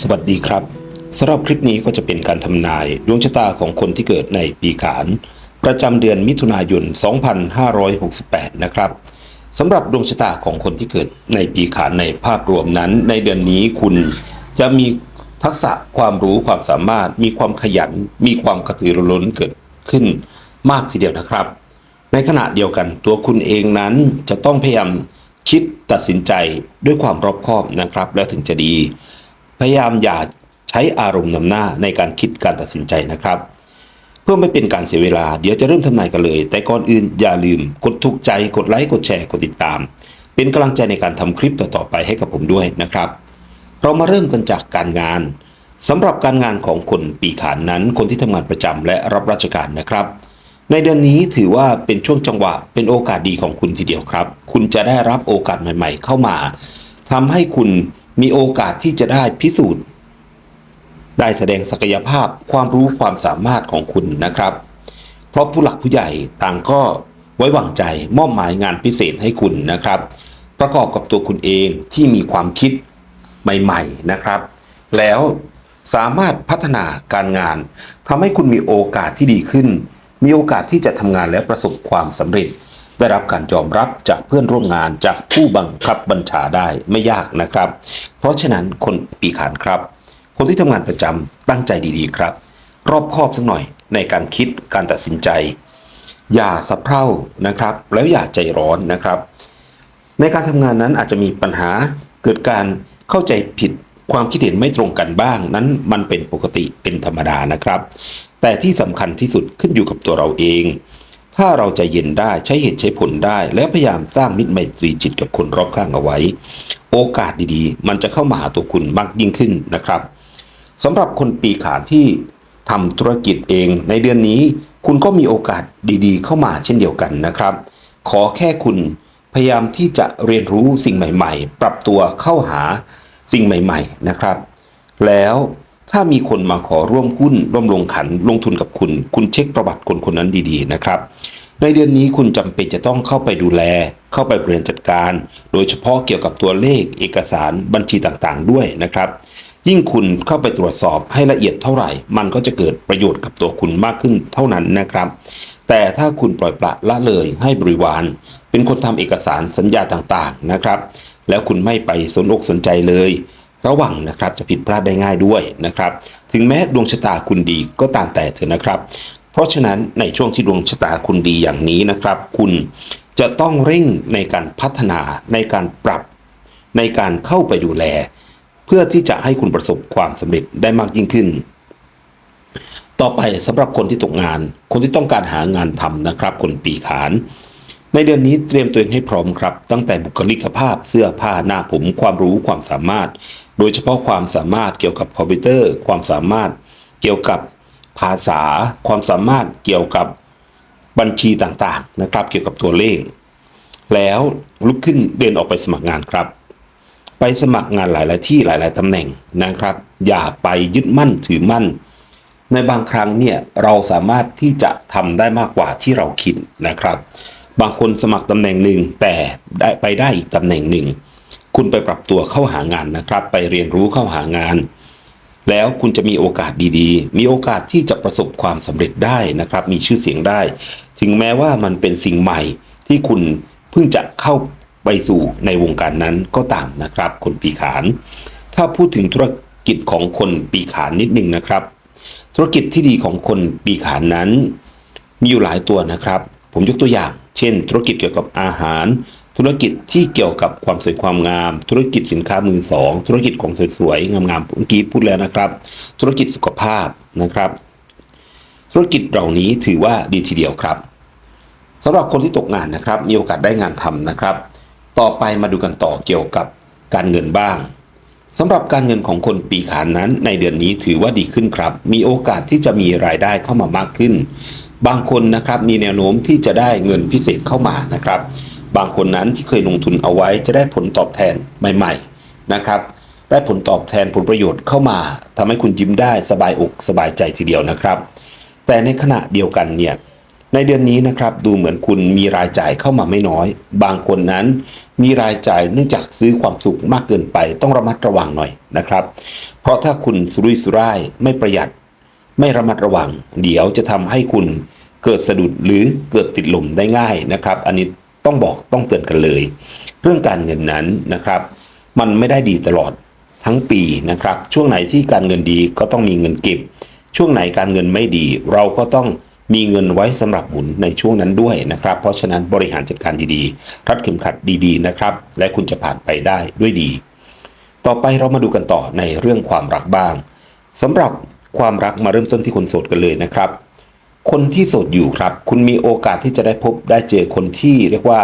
สวัสดีครับสำหรับคลิปนี้ก็จะเป็นการทำนายดวงชะตาของคนที่เกิดในปีขาน ประจำเดือนมิถุนายน 2568 นะครับสำหรับดวงชะตาของคนที่เกิดในปีขานในภาพรวมนั้น ในเดือนนี้คุณจะมีทักษะความรู้ความสามารถ มีความขยัน มีความกระตือรือร้นเกิดขึ้นมากทีเดียวนะครับ ในขณะเดียวกันตัวคุณเองนั้นจะต้องพยายามคิดตัดสินใจด้วยความรอบคอบนะครับ แล้วถึงจะดี พยายามอย่าใช้อารมณ์นำหน้าในการคิดการตัดสินใจนะครับ เพื่อไม่เป็นการเสียเวลาเดี๋ยวจะเริ่มทำนายกันเลย แต่ก่อนอื่นอย่าลืมกดถูกใจกดไลค์กดแชร์กดติดตาม เป็นกำลังใจในการทำคลิปต่อๆไปให้กับผมด้วยนะครับ เรามาเริ่มกันจากการงานสำหรับการงานของคนปีขานนั้น คนที่ทำงานประจำและรับราชการนะครับ ในเดือนนี้ถือว่าเป็นช่วงจังหวะเป็นโอกาสดีของคุณทีเดียวครับ คุณจะได้รับโอกาสใหม่ ๆ เข้ามาทำให้คุณ มีโอกาสที่จะได้พิสูจน์ ได้แสดงศักยภาพความรู้ความสามารถของคุณนะครับ เพราะผู้หลักผู้ใหญ่ต่างก็ไว้วางใจมอบหมายงานพิเศษให้คุณนะครับ ประกอบกับตัวคุณเองที่มีความคิดใหม่ๆนะครับ แล้วสามารถพัฒนาการงานทำให้คุณมีโอกาสที่ดีขึ้น มีโอกาสที่จะทำงานและประสบความสำเร็จ ได้รับการยอมรับจากเพื่อนร่วมงานจากผู้บังคับบัญชาได้ไม่ยากนะครับ เพราะฉะนั้นคนปีขานครับ คนที่ทำงานประจำตั้งใจดีๆครับ รอบคอบสักหน่อยในการคิดการตัดสินใจ อย่าสะเพร่านะครับ แล้วอย่าใจร้อนนะครับ ในการทำงานนั้นอาจจะมีปัญหาเกิดการเข้าใจผิดความคิดเห็นไม่ตรงกันบ้างนั้นมันเป็นปกติเป็นธรรมดานะครับ แต่ที่สำคัญที่สุดขึ้นอยู่กับตัวเราเอง ถ้าเราใจเย็นได้ใช้เหตุใช้ผลได้ และพยายามสร้างมิตรไมตรีจิตกับคนรอบข้างเอาไว้ โอกาสดีๆ มันจะเข้ามาหาตัวคุณมากยิ่งขึ้นนะครับสำหรับคนปีขานที่ทำธุรกิจเองในเดือนนี้ คุณก็มีโอกาสดีๆ เข้ามาเช่นเดียวกันนะครับ ขอแค่คุณพยายามที่จะเรียนรู้สิ่งใหม่ ๆ ปรับตัวเข้าหาสิ่งใหม่ ๆ นะครับ แล้ว ถ้ามีคนมาขอร่วมหุ้นร่วมลงขันลงทุนกับคุณ คุณเช็คประวัติคนคนนั้นดีๆนะครับ ในเดือนนี้คุณจำเป็นจะต้องเข้าไปดูแล เข้าไปบริหารจัดการ โดยเฉพาะเกี่ยวกับตัวเลข เอกสารบัญชีต่างๆ ด้วยนะครับ ยิ่งคุณเข้าไปตรวจสอบให้ละเอียดเท่าไหร่ มันก็จะเกิดประโยชน์กับตัวคุณมากขึ้นเท่านั้นนะครับ แต่ถ้าคุณปล่อยปละละเลยให้บริวาร เป็นคนทำเอกสารสัญญาต่างๆนะครับ แล้วคุณไม่ไปสนอกสนใจเลย ระวังนะครับจะผิดพลาดได้ง่ายด้วยนะครับ ถึงแม้ดวงชะตาคุณดีก็ตามแต่เถอะนะครับ เพราะฉะนั้นในช่วงที่ดวงชะตาคุณดีอย่างนี้นะครับ คุณจะต้องเร่งในการพัฒนาในการปรับ ในการเข้าไปดูแล เพื่อที่จะให้คุณประสบความสำเร็จได้มากยิ่งขึ้น ต่อไปสำหรับคนที่ตกงาน คนที่ต้องการหางานทำนะครับ คนปีขานในเดือนนี้เตรียมตัวเองให้พร้อมครับ ตั้งแต่บุคลิกภาพเสื้อผ้าหน้าผมความรู้ความสามารถ โดยเฉพาะความสามารถเกี่ยวกับคอมพิวเตอร์ ความสามารถเกี่ยวกับภาษา ความสามารถเกี่ยวกับบัญชีต่างๆนะครับ เกี่ยวกับตัวเลข แล้วลุกขึ้นเดินออกไปสมัครงานครับ ไปสมัครงานหลาย ๆ ที่หลาย ๆตำแหน่งนะครับ อย่าไปยึดมั่นถือมั่น ในบางครั้งเนี่ยเราสามารถที่จะทำได้มากกว่าที่เราคิดนะครับ บางคนสมัครตำแหน่งหนึ่งแต่ได้ไปได้อีกตำแหน่งหนึ่ง คุณไปปรับตัวเข้าหางานนะครับ ไปเรียนรู้เข้าหางาน แล้วคุณจะมีโอกาสดีๆ มีโอกาสที่จะประสบความสำเร็จได้นะครับ มีชื่อเสียงได้ ถึงแม้ว่ามันเป็นสิ่งใหม่ที่คุณเพิ่งจะเข้าไปสู่ในวงการนั้นก็ตามนะครับ คนปีขาน ถ้าพูดถึงธุรกิจของคนปีขานนิดนึงนะครับ ธุรกิจที่ดีของคนปีขานนั้น มีอยู่หลายตัวนะครับ ผมยกตัวอย่าง เช่น ธุรกิจเกี่ยวกับอาหาร ธุรกิจที่เกี่ยวกับความสวยความงาม ธุรกิจสินค้ามือสอง ธุรกิจของสวยๆ งามๆเมื่อกี้พูดแล้วนะครับ ธุรกิจสุขภาพนะครับ ธุรกิจเหล่านี้ถือว่าดีทีเดียวครับสำหรับคนที่ตกงานนะครับ มีโอกาสได้งานทำนะครับ ต่อไปมาดูกันต่อเกี่ยวกับการเงินบ้างสำหรับการเงินของคนปีขานนั้น ในเดือนนี้ถือว่าดีขึ้นครับ มีโอกาสที่จะมีรายได้เข้ามามากขึ้น บางคนนะครับมีแนวโน้มที่จะได้เงินพิเศษเข้ามานะครับ บางคนนั้นที่เคยลงทุนเอาไว้จะได้ผลตอบแทนใหม่ ๆนะครับ ได้ผลตอบแทนผลประโยชน์เข้ามาทำให้คุณยิ้มได้สบายอกสบายใจทีเดียวนะครับ แต่ในขณะเดียวกันเนี่ยในเดือนนี้นะครับดูเหมือนคุณมีรายจ่ายเข้ามาไม่น้อย บางคนนั้นมีรายจ่ายเนื่องจากซื้อความสุขมากเกินไปต้องระมัดระวังหน่อยนะครับ เพราะถ้าคุณสุรุ่ยสุร่ายไม่ประหยัด ไม่ระมัดระวัง เดี๋ยวจะทำให้คุณเกิดสะดุดหรือเกิดติดลมได้ง่ายนะครับ อันนี้ ต้องบอกต้องเตือนกันเลย เรื่องการเงินนั้นนะครับ มันไม่ได้ดีตลอดทั้งปีนะครับ ช่วงไหนที่การเงินดีก็ต้องมีเงินเก็บ ช่วงไหนการเงินไม่ดี เราก็ต้องมีเงินไว้สำหรับหมุนในช่วงนั้นด้วยนะครับ เพราะฉะนั้นบริหารจัดการดีๆ รัดเข็มขัดดีๆนะครับ และคุณจะผ่านไปได้ด้วยดี ต่อไปเรามาดูกันต่อในเรื่องความรักบ้างสำหรับความรักมาเริ่มต้นที่คนโสดกันเลยนะครับ คนที่โสดอยู่ครับ คุณมีโอกาสที่จะได้พบได้เจอคนที่เรียกว่า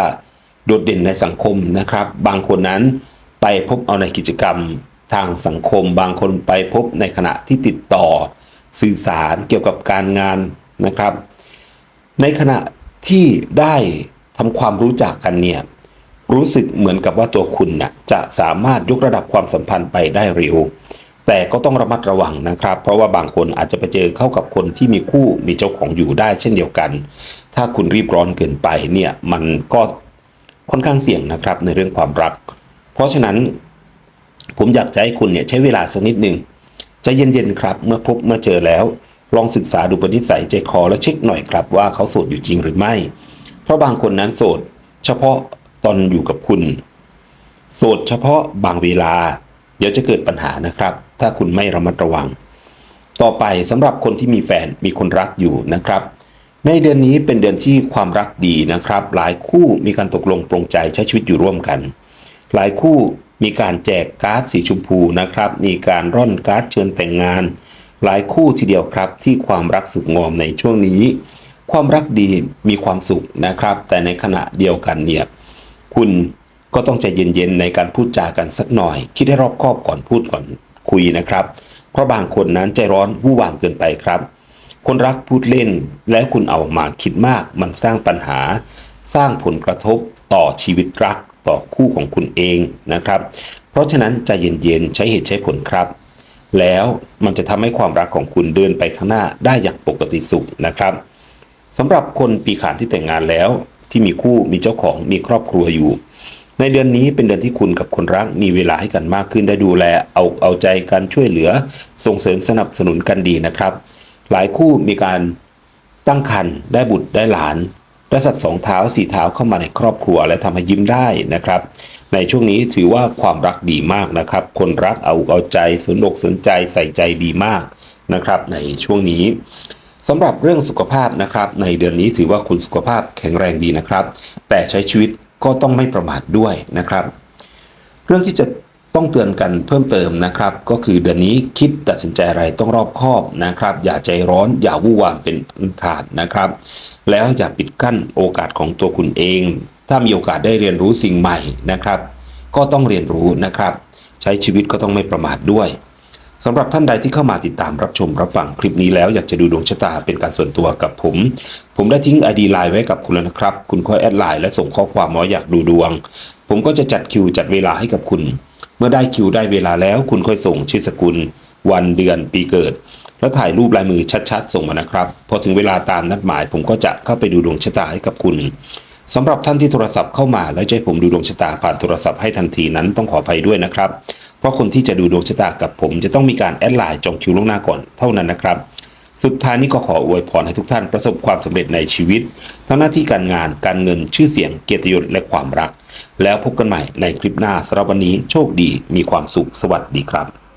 โดดเด่นในสังคมนะครับ บางคนนั้นไปพบเอาในกิจกรรมทางสังคม บางคนไปพบในขณะที่ติดต่อสื่อสารเกี่ยวกับการงานนะครับ ในขณะที่ได้ทำความรู้จักกันเนี่ยรู้สึกเหมือนกับว่าตัวคุณน่ะจะสามารถยกระดับความสัมพันธ์ไปได้เร็ว แต่ก็ต้องระมัดระวังนะครับ เพราะว่าบางคนอาจจะไปเจอเข้ากับคนที่มีคู่มีเจ้าของอยู่ได้เช่นเดียวกัน ถ้าคุณรีบร้อนเกินไปเนี่ยมันก็ค่อนข้างเสี่ยงนะครับในเรื่องความรัก เพราะฉะนั้นผมอยากจะให้คุณเนี่ยใช้เวลาสักนิดหนึ่งใจเย็นๆครับ เมื่อพบเมื่อเจอแล้ว ลองศึกษาดูปณิสัยใจคอและเช็คหน่อยครับว่าเขาโสดอยู่จริงหรือไม่ เพราะบางคนนั้นโสด เฉพาะตอนอยู่กับคุณ โสดเฉพาะบางเวลา เดี๋ยวจะเกิดปัญหานะครับ ถ้าคุณไม่ระมัดระวัง ต่อไปสำหรับคนที่มีแฟนมีคนรักอยู่นะครับ ในเดือนนี้เป็นเดือนที่ความรักดีนะครับ หลายคู่มีการตกลงปรงใจใช้ชีวิตอยู่ร่วมกัน หลายคู่มีการแจกการ์ดสีชมพูนะครับ มีการร่อนการ์ดเชิญแต่งงาน หลายคู่ทีเดียวครับที่ความรักสุขงอมในช่วงนี้ ความรักดีมีความสุขนะครับ แต่ในขณะเดียวกันเนี่ยคุณ ก็ต้องใจเย็นๆในการพูดจากันสักหน่อย คิดให้รอบคอบก่อนพูดก่อนคุยนะครับ เพราะบางคนนั้นใจร้อนวู่วามเกินไปครับ คนรักพูดเล่นและคุณเอามาคิดมากมันสร้างปัญหา สร้างผลกระทบต่อชีวิตรักต่อคู่ของคุณเองนะครับ เพราะฉะนั้นใจเย็นๆใช้เหตุใช้ผลครับ แล้วมันจะทำให้ความรักของคุณเดินไปข้างหน้าได้อย่างปกติสุขนะครับสำหรับคนปีขานที่แต่งงานแล้วที่มีคู่มีเจ้าของมีครอบครัวอยู่ ในเดือนนี้เป็นเดือนที่คุณกับคนรักมีเวลาให้กันมากขึ้นได้ดูแล เอาเอาใจกันช่วยเหลือ ส่งเสริมสนับสนุนกันดีนะครับ หลายคู่มีการตั้งครรภ์ได้บุตรได้หลานได้สัตว์สองเท้าสี่เท้าเข้ามาในครอบครัวและทำให้ยิ้มได้นะครับ ในช่วงนี้ถือว่าความรักดีมากนะครับ คนรักเอาเอาใจสนอกสนใจใส่ใจดีมากนะครับ ในช่วงนี้สำหรับเรื่องสุขภาพนะครับ ในเดือนนี้ถือว่าคุณสุขภาพแข็งแรงดีนะครับ แต่ใช้ชีวิต ก็ต้องไม่ประมาทด้วยนะครับ เรื่องที่จะต้องเตือนกันเพิ่มเติมนะครับ ก็คือเดือนนี้คิดตัดสินใจอะไรต้องรอบคอบนะครับ อย่าใจร้อนอย่าวู่วามเป็นอันขาดนะครับ แล้วอย่าปิดกั้นโอกาสของตัวคุณเอง ถ้ามีโอกาสได้เรียนรู้สิ่งใหม่นะครับ ก็ต้องเรียนรู้นะครับ ใช้ชีวิตก็ต้องไม่ประมาทด้วย สำหรับท่านใดที่เข้ามาติดตามรับชมรับฟังคลิปนี้แล้วอยากจะดูดวงชะตาเป็นการส่วนตัวกับผม ผมได้ทิ้ง ID ไลน์ไว้กับคุณแล้วนะครับ คุณค่อยแอดไลน์และส่งข้อความมาว่าอยากดูดวง ผมก็จะจัดคิวจัดเวลาให้กับคุณ เมื่อได้คิวได้เวลาแล้ว คุณค่อยส่งชื่อสกุล วันเดือนปีเกิด แล้วถ่ายรูปลายมือชัดๆ ส่งมานะครับ พอถึงเวลาตามนัดหมาย ผมก็จะเข้าไปดูดวงชะตาให้กับคุณสำหรับท่านที่โทรศัพท์เข้ามาแล้วจะให้ผมดูดวงชะตาผ่านโทรศัพท์ให้ทันทีนั้นต้องขออภัยด้วยนะครับ เพราะคนที่จะดูดวงชะตากับผม จะต้องมีการแอดไลน์จองคิวล่วงหน้าก่อนเท่านั้นนะครับ สุดท้ายนี้ก็ขออวยพรให้ทุกท่านประสบความสำเร็จในชีวิต ทั้งหน้าที่การงานการเงินชื่อเสียงเกียรติยศและความรัก แล้วพบกันใหม่ในคลิปหน้าสำหรับวันนี้โชคดีมีความสุขสวัสดีครับ